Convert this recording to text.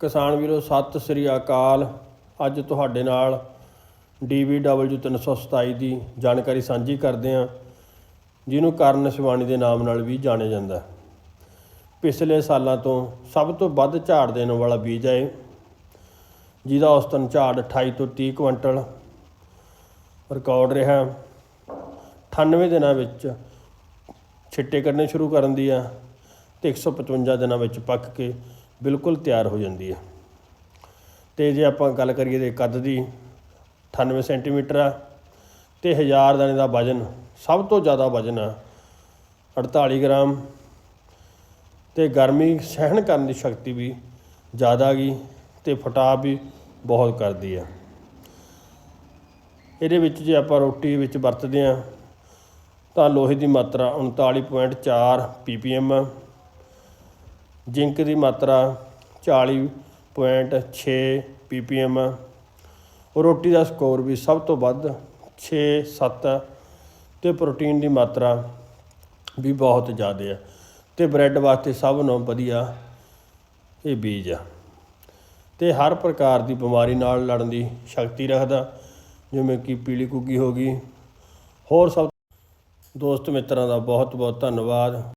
ਕਿਸਾਨ ਵੀਰੋ ਸਤਿ ਸ੍ਰੀ ਅਕਾਲ। ਅੱਜ ਤੁਹਾਡੇ ਨਾਲ DBW 327 ਦੀ ਜਾਣਕਾਰੀ ਸਾਂਝੀ ਕਰਦੇ ਹਾਂ ਜਿਹਨੂੰ ਕਰਨ ਸ਼ਿਵਾਨੀ ਦੇ ਨਾਮ ਨਾਲ ਵੀ ਜਾਣਿਆ ਜਾਂਦਾ। ਪਿਛਲੇ ਸਾਲਾਂ ਤੋਂ ਸਭ ਤੋਂ ਵੱਧ ਝਾੜ ਦੇਣ ਵਾਲਾ ਬੀਜ ਹੈ ਇਹ, ਜਿਹਦਾ ਔਸਤਨ ਝਾੜ 28 ਤੋਂ 30 ਕੁਇੰਟਲ ਰਿਕਾਰਡ ਰਿਹਾ। 98 ਦਿਨਾਂ ਵਿੱਚ ਛਿੱਟੇ ਕੱਢਣੇ ਸ਼ੁਰੂ ਕਰਨ ਦੀ ਆ ਤੇ 155 ਦਿਨਾਂ ਵਿੱਚ ਪੱਕ ਕੇ ਬਿਲਕੁਲ ਤਿਆਰ ਹੋ ਜਾਂਦੀ ਹੈ। ਤੇ ਜੇ ਆਪਾਂ ਗੱਲ ਕਰੀਏ ਦੇ ਕੱਦ ਦੀ 98 ਸੈਂਟੀਮੀਟਰ ਆ ਤੇ ਹਜ਼ਾਰ ਦਾਣੇ ਦਾ ਵਜਨ, ਸਭ ਤੋਂ ਜ਼ਿਆਦਾ ਵਜਨ ਆ 48 ਗ੍ਰਾਮ। ਤੇ ਗਰਮੀ ਸਹਿਣ ਕਰਨ ਦੀ ਸ਼ਕਤੀ ਵੀ ਜ਼ਿਆਦਾ ਗਈ ਤੇ ਫਟਾਅ ਵੀ ਬਹੁਤ ਕਰਦੀ ਆ। ਇਹਦੇ ਵਿੱਚ ਜੇ ਆਪਾਂ ਰੋਟੀ ਵਿੱਚ ਵਰਤਦੇ ਆ ਤਾਂ ਲੋਹੇ ਦੀ ਮਾਤਰਾ 39.4 ppm ਜ਼ਿੰਕ ਦੀ ਮਾਤਰਾ 40.6 ppm ਰੋਟੀ ਦਾ ਸਕੋਰ ਵੀ ਸਭ ਤੋਂ ਵੱਧ 6 7 ਤੇ ਪ੍ਰੋਟੀਨ ਦੀ ਮਾਤਰਾ ਵੀ ਬਹੁਤ ਜ਼ਿਆਦਾ ਹੈ ਤੇ ਬ੍ਰੈਡ ਵਾਸਤੇ ਸਭ ਨੂੰ ਵਧੀਆ ਇਹ ਬੀਜ ਆ। ਤੇ ਹਰ ਪ੍ਰਕਾਰ ਦੀ ਬਿਮਾਰੀ ਨਾਲ ਲੜਨ ਦੀ ਸ਼ਕਤੀ ਰੱਖਦਾ, ਜਿਵੇਂ ਕਿ ਪੀਲੀ ਕੁੱਗੀ ਹੋ ਗਈ। ਹੋਰ ਸਭ ਦੋਸਤ ਮਿੱਤਰਾਂ ਦਾ ਬਹੁਤ ਬਹੁਤ ਧੰਨਵਾਦ।